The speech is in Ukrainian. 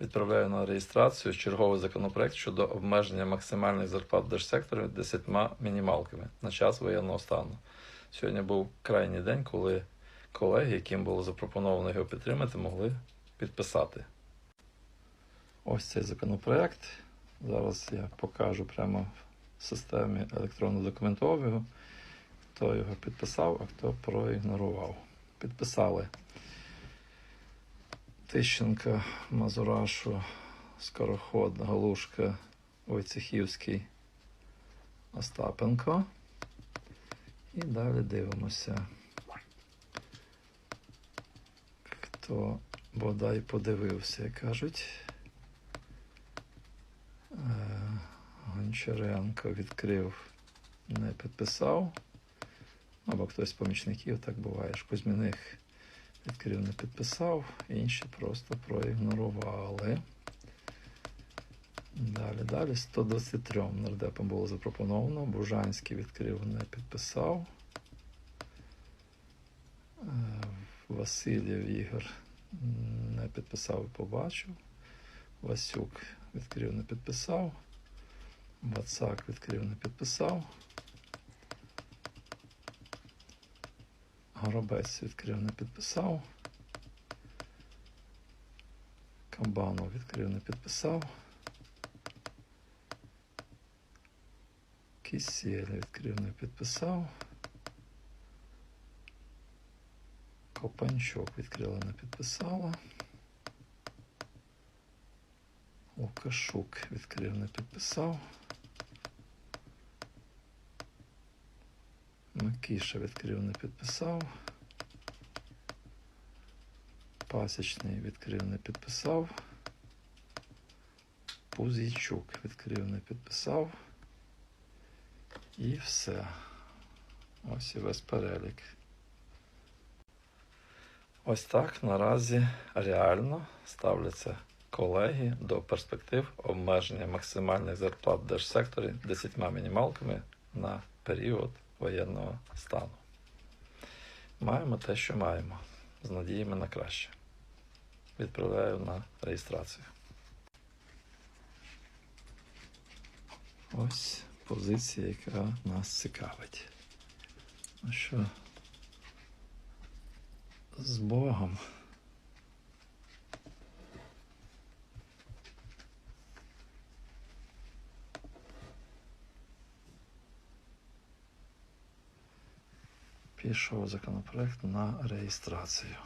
Відправляю на реєстрацію черговий законопроект щодо обмеження максимальних зарплат в держсекторі 10 мінімалками на час воєнного стану. Сьогодні був крайній день, коли колеги, яким було запропоновано його підтримати, могли підписати. Ось цей законопроект. Зараз я покажу прямо в системі електронного документового, хто його підписав, а хто проігнорував. Підписали Тищенка, Мазурашу, Скороход, Галушка, Войцехівський, Остапенко. І далі дивимося. Хто бодай подивився, як кажуть. Е, Гончаренко відкрив, не підписав. Або хтось з помічників, так буває. ж Кузьміних відкрив, не підписав, інші просто проігнорували. Далі, далі 123 нардепам було запропоновано. Бужанський відкрив, не підписав. Е, Васильєв Ігор не підписав і побачив. Васюк відкрив, не підписав. Вацак відкрив, не підписав. Горобець відкрив, не підписав. Кабанов відкрив, не підписав. Кисєль відкрив, не підписав. Копанчук відкрила, не підписала. Лукашук відкрив, не підписав. Микіша відкрив, не підписав. Пасічний відкрив, не підписав. Пузійчук відкрив, не підписав. І все. Ось і весь перелік. Ось так наразі реально ставляться колеги до перспектив обмеження максимальних зарплат в держсекторі 10 мінімалками на період воєнного стану. Маємо те, що маємо, з надіями на краще. Відправляю на реєстрацію. Ось позиція, яка нас цікавить. Ну що, з Богом. Пішов законопроект на реєстрацію.